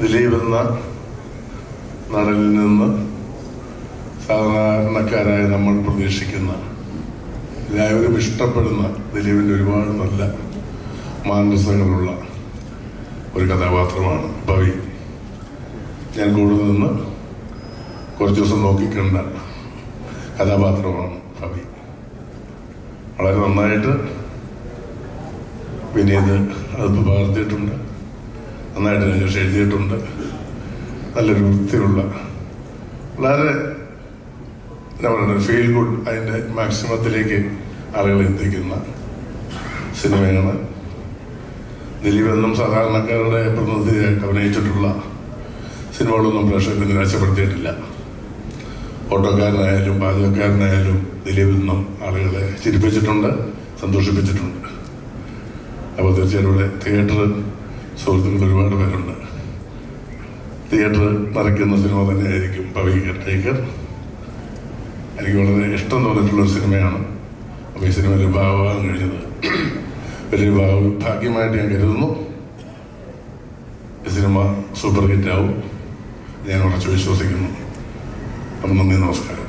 ദിലീപ് എന്ന നടനിൽ നിന്ന് സാധാരണക്കാരായ നമ്മൾ പ്രതീക്ഷിക്കുന്ന എല്ലാവരും ഇഷ്ടപ്പെടുന്ന ദിലീപിന്റെ ഒരുപാട് നല്ല മാനസങ്ങളുള്ള ഒരു കഥാപാത്രമാണ് ഭവി. ഞാൻ കൂടുതൽ നിന്ന് കുറച്ച് ദിവസം നോക്കിക്കണ്ട കഥാപാത്രമാണ് ഭവി. വളരെ നന്നായിട്ട് വിനീത് അത് പകർത്തിയിട്ടുണ്ട് നന്നായിട്ട് രഞ്ജേഷ് എഴുതിയിട്ടുണ്ട്. നല്ലൊരു വൃത്തിയുള്ള വളരെ എന്താ ഫീൽ ഗുഡ് അതിന്റെ മാക്സിമത്തിലേക്ക് ആളുകളെ എത്തിക്കുന്ന സിനിമയാണ്. ദിലീപെന്നും സാധാരണക്കാരുടെ പ്രതിനിധിയായിട്ട് അഭിനയിച്ചിട്ടുള്ള സിനിമകളൊന്നും പ്രേക്ഷകർ നിരാശപ്പെടുത്തിയിട്ടില്ല ഓട്ടോക്കാരനായാലും പാചകക്കാരനായാലും ദിലീപിൽ നിന്നും ആളുകളെ ചിരിപ്പിച്ചിട്ടുണ്ട് സന്തോഷിപ്പിച്ചിട്ടുണ്ട്. അപ്പോൾ തീർച്ചയായിട്ടും ഇവിടെ തിയേറ്റർ സുഹൃത്തുക്കൾ ഒരുപാട് പേരുണ്ട്. തിയേറ്റർ വരയ്ക്കുന്ന സിനിമ തന്നെയായിരിക്കും പവി ടേക്കർ എനിക്ക് വളരെ ഇഷ്ടം തോന്നിയിട്ടുള്ളൊരു സിനിമയാണ്. അപ്പോൾ ഈ സിനിമ ഒരു ഭാഗമാകാൻ കഴിഞ്ഞത് വലിയ ഭാഗ്യമായിട്ട് ഞാൻ കരുതുന്നു. ഈ സിനിമ സൂപ്പർ ഹിറ്റ് ആവും ഞാൻ ഉറച്ചു വിശ്വസിക്കുന്നു. അപ്പം നന്ദി നമസ്കാരം.